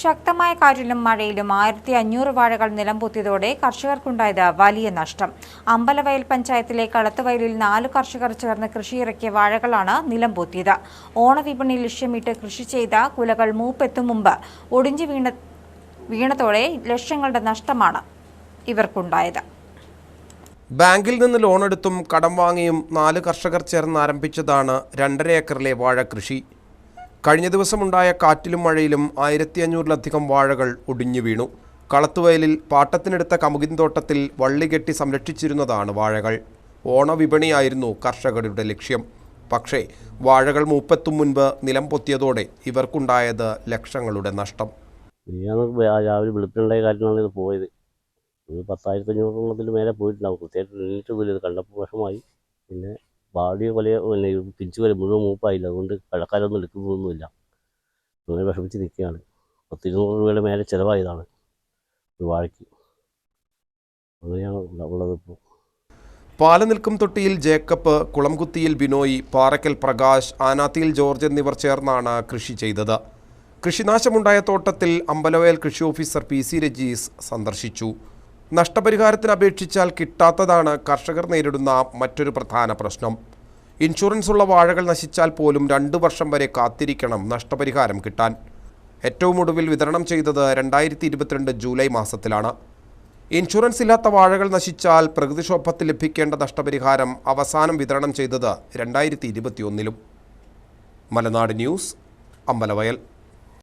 ശക്തമായ കാറ്റിലും മഴയിലും ആയിരത്തി അഞ്ഞൂറ് വാഴകൾ നിലംപൊത്തിയതോടെ കർഷകർക്കുണ്ടായത് വലിയ നഷ്ടം. അമ്പലവയൽ പഞ്ചായത്തിലെ കളത്തുവയലിൽ നാല് കർഷകർ ചേർന്ന് കൃഷിയിറക്കിയ വാഴകളാണ് നിലംപൊത്തിയത്. ഓണവിപണി ലക്ഷ്യമിട്ട് കൃഷി ചെയ്ത കുലകൾ മൂപ്പെത്തും മുമ്പ് ഒടിഞ്ഞു വീണ വീണതോടെ ലക്ഷങ്ങളുടെ നഷ്ടമാണ് ഇവർക്കുണ്ടായത്. ബാങ്കിൽ നിന്ന് ലോണെടുത്തും കടം വാങ്ങിയും നാല് കർഷകർ ചേർന്ന് ആരംഭിച്ചതാണ് രണ്ടര ഏക്കറിലെ വാഴ കൃഷി. കഴിഞ്ഞ ദിവസമുണ്ടായ കാറ്റിലും മഴയിലും ആയിരത്തി അഞ്ഞൂറിലധികം വാഴകൾ ഒടിഞ്ഞു വീണു. കളത്തുവയലിൽ പാട്ടത്തിനെടുത്ത കമുകിൻ തോട്ടത്തിൽ വള്ളി സംരക്ഷിച്ചിരുന്നതാണ് വാഴകൾ. ഓണവിപണിയായിരുന്നു കർഷകരുടെ ലക്ഷ്യം. പക്ഷേ വാഴകൾ മൂപ്പത്തും മുൻപ് നിലം പൊത്തിയതോടെ ഇവർക്കുണ്ടായത് ലക്ഷങ്ങളുടെ നഷ്ടം. രാവിലെ വെളുപ്പിനുണ്ടായ കാര്യത്തിലാണ് ഇത് പോയത്. ഒരു പത്തായിരത്തി അഞ്ഞൂറെണ്ണത്തിൽ മേലെ പോയിട്ടുണ്ടാവും കൃത്യമായിട്ട് എണ്ണീട്ട് പോലും കണ്ടപ്പോൾ വിഷമായി പിന്നെ പിന്നെ ഈ പിഞ്ചു കൊല മുഴുവൻ മൂപ്പായില്ല അതുകൊണ്ട് കഴക്കാരൊന്നും എടുക്കുന്നൊന്നുമില്ല അങ്ങനെ വിഷമിച്ച് നിൽക്കുകയാണ്. പത്തിരുന്നൂറ് രൂപയുടെ മേലെ ചിലവായതാണ് ഒരു വാഴയ്ക്ക്. അങ്ങനെയാണ് ഉള്ളത് ഇപ്പോൾ. പാലനിൽക്കും തൊട്ടിയിൽ ജേക്കബ് കുളംകുത്തിയിൽ ബിനോയ് പാറയ്ക്കൽ പ്രകാശ് ആനാത്തിയിൽ ജോർജ് എന്നിവർ ചേർന്നാണ് കൃഷി ചെയ്തത്. കൃഷിനാശമുണ്ടായ തോട്ടത്തിൽ അമ്പലവയൽ കൃഷി ഓഫീസർ പി സി രജീസ് സന്ദർശിച്ചു. നഷ്ടപരിഹാരത്തിന് അപേക്ഷിച്ചാൽ കിട്ടാത്തതാണ് കർഷകർ നേരിടുന്ന മറ്റൊരു പ്രധാന പ്രശ്നം. ഇൻഷുറൻസ് ഉള്ള വാഴകൾ നശിച്ചാൽ പോലും രണ്ട് വർഷം വരെ കാത്തിരിക്കണം നഷ്ടപരിഹാരം കിട്ടാൻ. ഏറ്റവും ഒടുവിൽ വിതരണം ചെയ്തത് രണ്ടായിരത്തി ഇരുപത്തിരണ്ട് ജൂലൈ മാസത്തിലാണ്. ഇൻഷുറൻസ് ഇല്ലാത്ത വാഴകൾ നശിച്ചാൽ പ്രകൃതിക്ഷോഭത്തിൽ ലഭിക്കേണ്ട നഷ്ടപരിഹാരം അവസാനം വിതരണം ചെയ്തത് രണ്ടായിരത്തി ഇരുപത്തിയൊന്നിലും മലനാട് ന്യൂസ് അമ്പലവയൽ.